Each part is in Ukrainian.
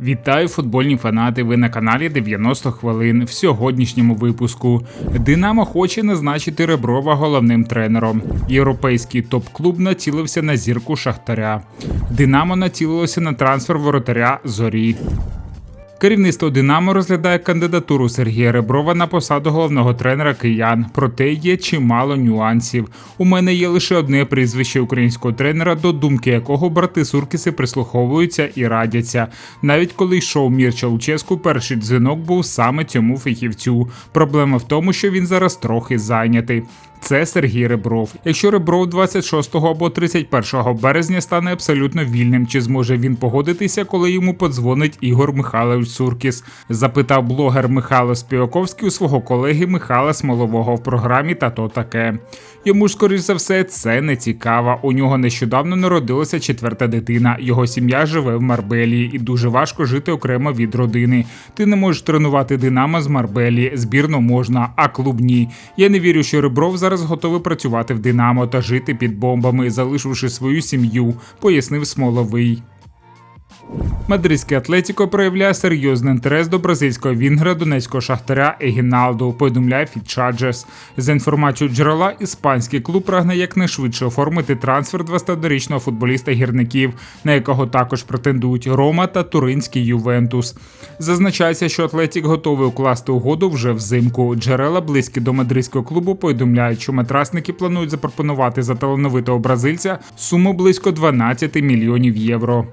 Вітаю футбольні фанати. Ви на каналі 90 хвилин. В сьогоднішньому випуску Динамо хоче назначити Реброва головним тренером. Європейський топ-клуб націлився на зірку Шахтаря. Динамо націлилося на трансфер воротаря Зорі. Керівництво Динамо розглядає кандидатуру Сергія Реброва на посаду головного тренера киян. Проте є чимало нюансів. У мене є лише одне прізвище українського тренера, до думки якого брати Суркіси прислуховуються і радяться. Навіть коли йшов Мірча Луческу, перший дзвінок був саме цьому фахівцю. Проблема в тому, що він зараз трохи зайнятий. Це Сергій Ребров. Якщо Ребров 26 або 31 березня стане абсолютно вільним, чи зможе він погодитися, коли йому подзвонить Ігор Михайлович Суркіс? Запитав блогер Михайло Співаковський у свого колеги Михайла Смолового в програмі Та то таке. Йому ж, скоріш за все, це не цікаво. У нього нещодавно народилася четверта дитина. Його сім'я живе в Марбелії, і дуже важко жити окремо від родини. Ти не можеш тренувати Динамо з Марбелії, збірну можна, а клуб ні. Я не вірю, що Ребров зараз готовий працювати в Динамо та жити під бомбами, залишивши свою сім'ю, пояснив Смоловий. Мадридське Атлетіко проявляє серйозний інтерес до бразильського вінгра донецького шахтаря Егіналду, повідомляє Фітчаджес. За інформацією джерела, іспанський клуб прагне якнайшвидше оформити трансфер 21-річного футболіста гірників, на якого також претендують Рома та Туринський Ювентус. Зазначається, що Атлетік готовий укласти угоду вже взимку. Джерела близькі до мадридського клубу повідомляють, що матрасники планують запропонувати за талановитого бразильця суму близько 12 мільйонів євро.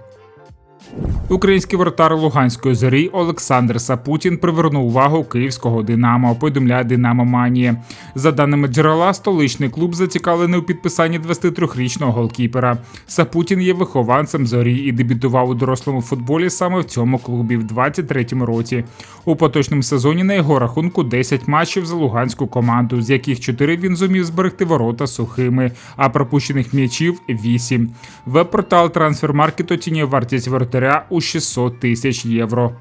Український вратар Луганської зорі Олександр Сапутін привернув увагу київського Динамо. Повідомляє Динамо Манія. За даними джерела, столичний клуб зацікавлений у підписанні 23-річного голкіпера. Сапутін є вихованцем зорі і дебютував у дорослому футболі саме в цьому клубі в 23-му році. У поточному сезоні на його рахунку 10 матчів за луганську команду, з яких 4 він зумів зберегти ворота сухими, а пропущених м'ячів 8. Веб-портал Трансфермаркет оцінює вартість воротаря у 600 тисяч євро.